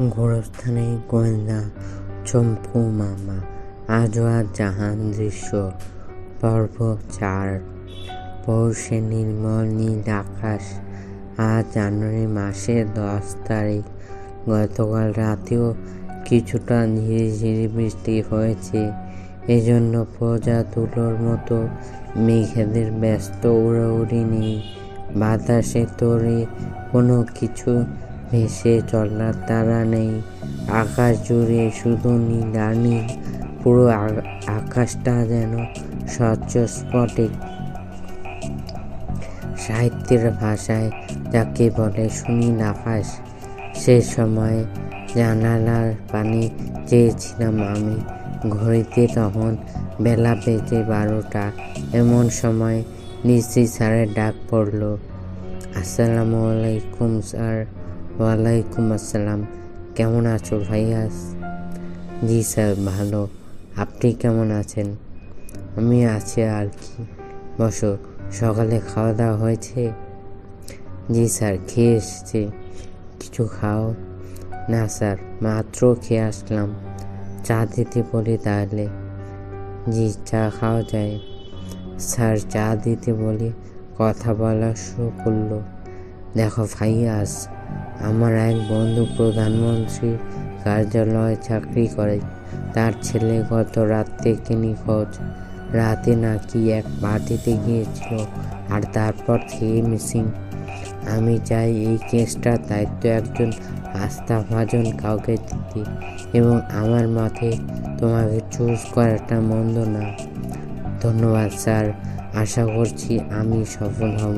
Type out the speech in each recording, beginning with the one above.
গোরস্থানে গোয়েন্দা চম্পু মামা আজওয়ার জাহান দৃশ্য, পর্ব চার, পৌষে নির্মল, নীল আকাশ, আজ জানুয়ারি মাসের দশ তারিখ। গতকাল রাতেও কিছুটা ধীরে বৃষ্টি হয়েছে। এজন্য প্রজা তুলোর মতো মেঘেদের ব্যস্ত উড়াউড়ি নেই। বাতাসে তোরে কোনো কিছু ভেসে চলার তারা নেই। আকাশ জুড়ে শুধু নীল নীল। পুরো আকাশটা যেন স্বচ্ছ স্ফটিক সাহিত্যের ভাষায় যাকে বলে সুনীল আকাশ সে সময় জানালার পানি চেয়েছিলাম আমি। ঘড়িতে তখন বেলা বেজে বারোটা। এমন সময় নিশ্চি স্যারের ডাক পড়ল, আসসালামু আলাইকুম স্যার। ওয়ালাইকুম আসসালাম। কেমন আছো ভাইয়াস জি স্যার, ভালো। আপনি কেমন আছেন? আমি আছি আর কি। বসো, সকালে খাওয়া দাওয়া হয়েছে? জি স্যার, খেয়ে এসেছি। কিছু খাও? না স্যার, মাত্র খেয়ে আসলাম। চা দিতে বলি তাহলে। জি, চা খাওয়া যায়। স্যার, চা দিতে বলি, কথা বলা শুরু করল। দেখো ফাইয়াস আমার এক বন্ধু প্রধানমন্ত্রী কার্যালয়ে চাকরি করে। তার ছেলে গত রাত থেকে নিখোঁজ রাতে নাকি এক পার্টিতে গিয়েছিল আর তারপর থেকে মিসিং আমি চাই এই কেসটার দায়িত্ব একজন আস্থাভাজন কাউকে দিতে এবং আমার মতে তোমাকে চুজ করাটা মন্দ না। ধন্যবাদ স্যার, আশা করছি আমি সফল হব।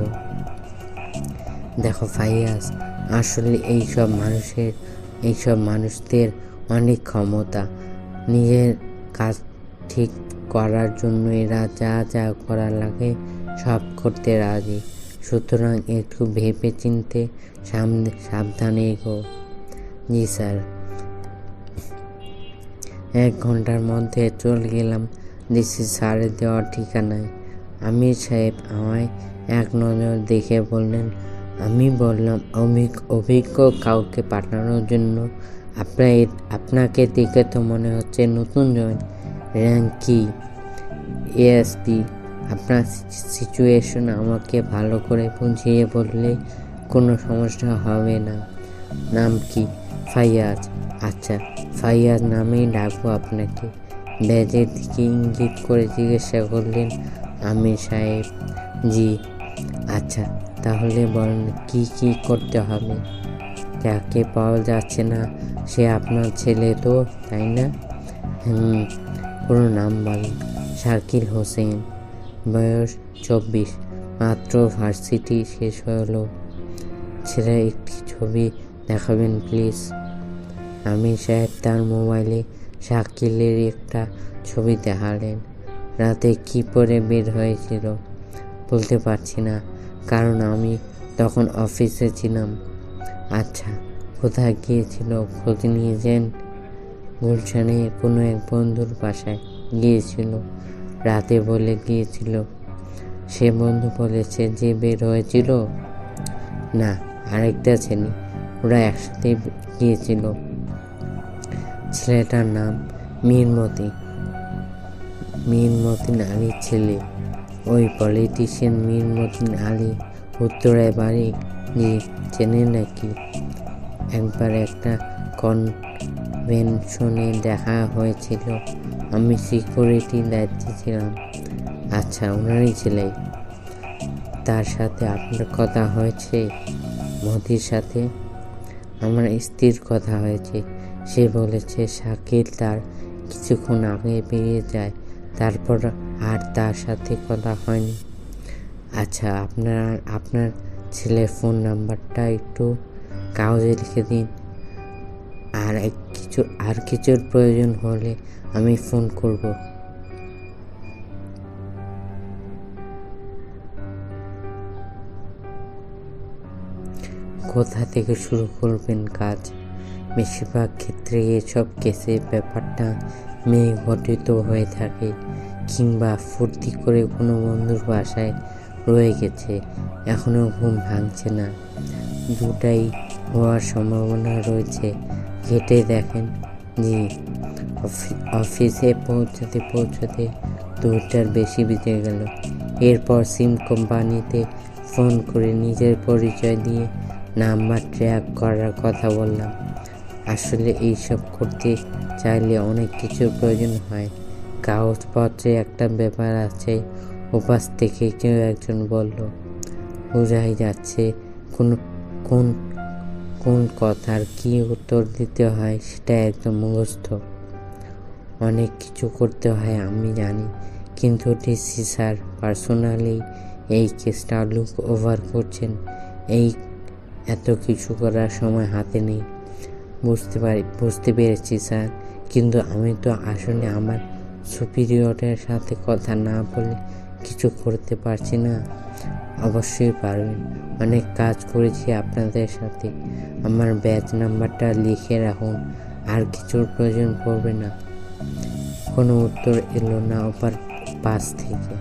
দেখো ফাইয়াস আসলে এইসব মানুষের, এইসব মানুষদের অনেক ক্ষমতা। নিজের কাজ ঠিক করার জন্য এরা যা যা করা লাগে সব করতে রাজি। সুতরাং একটু ভেবে চিনতে সামনে, সাবধানে এগো। জি স্যার। এক ঘণ্টার মধ্যে চলে গেলাম। ডিসি স্যারের দেওয়ার ঠিকানায়। আমির সাহেব আমায় এক নজর দেখে বললেন আমি বললাম অভিজ্ঞ অভিজ্ঞ কাউকে পাঠানোর জন্য আপনার আপনাকে দেখে তো মনে হচ্ছে নতুন জয়েন। র্যাঙ্ক কি? এএসপি। আপনার সিচুয়েশন আমাকে ভালো করে বুঝিয়ে বললে কোনো সমস্যা হবে না। নাম কি? ফাইয়াজ। আচ্ছা ফাইয়াজ নামেই ডাকবো আপনাকে। ব্যাজের দিকে ইঙ্গিত করে জিজ্ঞাসা করলেন, আমির সাহেব। জি। আচ্ছা তাহলে বলেন কি কি করতে হবে? যাকে পাওয়া যাচ্ছে না, সে আপনার ছেলে তো, তাই না? হুম, পুরো নাম বলেন শাকিল হোসেন, বয়স চব্বিশ, মাত্র ভার্সিটি শেষ হলো। ছেলে একটি ছবি দেখাবেন, প্লিজ? আমি সাহেব তার মোবাইলে শাকিলের একটা ছবি দেখালেন। রাতে কি পরে বের হয়েছিল? বলতে পারছি না, কারণ আমি তখন অফিসে ছিলাম। আচ্ছা কোথায় গিয়েছিল খোঁজ নিয়েছেন গুলশানে কোনো এক বন্ধুর বাসায় গিয়েছিল, রাতে বলে গিয়েছিল। সে বন্ধু বলেছে যে বের হয়েছিল? না, আরেকটা ছেলে, ওরা একসাথে গিয়েছিল। ছেলেটার নাম মীরমতি। মীরমতিন আলীর ছেলে। ওই পলিটিশিয়ান মীরমতিন আলী উত্তরায় বাড়ি যে চেনে নাকি? একবার একটা কনভেনশনে দেখা হয়েছিল। আমি সিকিউরিটি দায়িত্বে ছিলাম। আচ্ছা ওনারই ছেলে। তার সাথে আপনার কথা হয়েছে? মোদির সাথে? আমার স্ত্রীর কথা হয়েছে। সে বলেছে, শাকিল তার কিছুক্ষণ আগে বেরিয়ে যায়। তারপর আর তার সাথে কথা হয়নি। আচ্ছা আপনার আপনার ছেলের ফোন নাম্বারটা একটু কাগজে লিখে দিন। আর কিছু, আর কিছুর প্রয়োজন হলে আমি ফোন করব। কোথা থেকে শুরু করবেন কাজ? বেশিরভাগ ক্ষেত্রে এসব কেসে ব্যাপারটা মেয়ে ঘটিত হয়ে থাকে। কিংবা ফুর্তি করে কোনো বন্ধুর বাসায় রয়ে গেছে, এখনও ঘুম ভাঙছে না। দুটাই হওয়ার সম্ভাবনা রয়েছে। ঘেটে দেখেন যে অফি- অফিসে পৌঁছাতে পৌঁছাতে দুটার বেশি বেজে গেল। এরপর সিম কোম্পানিতে ফোন করে নিজের পরিচয় দিয়ে নাম্বার ট্র্যাক করার কথা বললাম। আসলে এইসব করতে চাইলে অনেক কিছুর প্রয়োজন হয়। কাগজপত্রে একটা ব্যাপার আছে। উপাস থেকে কেউ একজন বলল, বোঝাই যাচ্ছে কোন কোন কোন কথার কি উত্তর দিতে হয় সেটা একদম মুখস্থ। অনেক কিছু করতে হয়, আমি জানি। কিন্তু ডিসি স্যার পার্সোনালি এই কেসটা লুক ওভার করছেন। এই এত কিছু করার সময় হাতে নেই। বুঝতে পারি, বুঝতে পেরেছি স্যার। কিন্তু আমি তো আসলে আমার সুপিরিয়রের সাথে কথা না বলে কিছু করতে পারছি না। অবশ্যই পারবেন। অনেক কাজ করেছি আপনাদের সাথে। আমার ব্যাচ নাম্বারটা লিখে রাখুন। আর কিছুর প্রয়োজন পড়বে না। কোনো উত্তর এলো না অপর পাশ থেকে।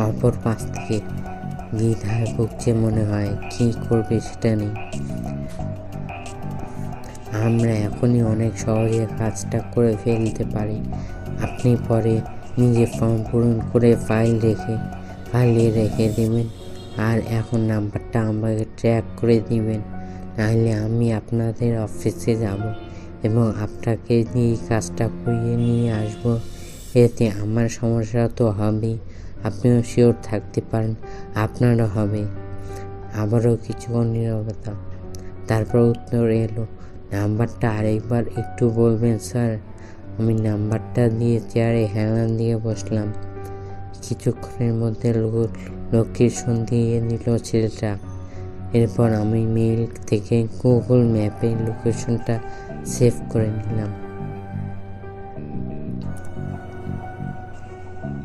অপর পাশ থেকে দ্বিধায় ভুগছে মনে হয়। কি করবে সেটা নেই। আমরা এখনই অনেক সহজে কাজটা করে ফেলতে পারি। আপনি পরে নিজে ফর্ম পূরণ করে ফাইল রেখে ফাইলে রেখে দেবেন। আর এখন নাম্বারটা আমাকে ট্র্যাক করে দিবেন। নাহলে আমি আপনাদের অফিসে যাব এবং আপনাকে দিয়ে কাজটা করিয়ে নিয়ে আসব, এতে আমার সমস্যা তো হবেই। আপনিও শিওর থাকতে পারেন, আপনারও হবে। আবারও কিছুক্ষণ নীরবতা তারপর উত্তর এলো নাম্বারটা আরেকবার একটু বলবেন, স্যার? আমি নাম্বারটা দিয়ে চেয়ারে হেলান দিয়ে বসলাম। কিছুক্ষণের মধ্যে লক্ষ্মীর সন্ধি নিল ছেলেটা। এরপর আমি মেইল থেকে গুগল ম্যাপে লোকেশনটা সেভ করে নিলাম।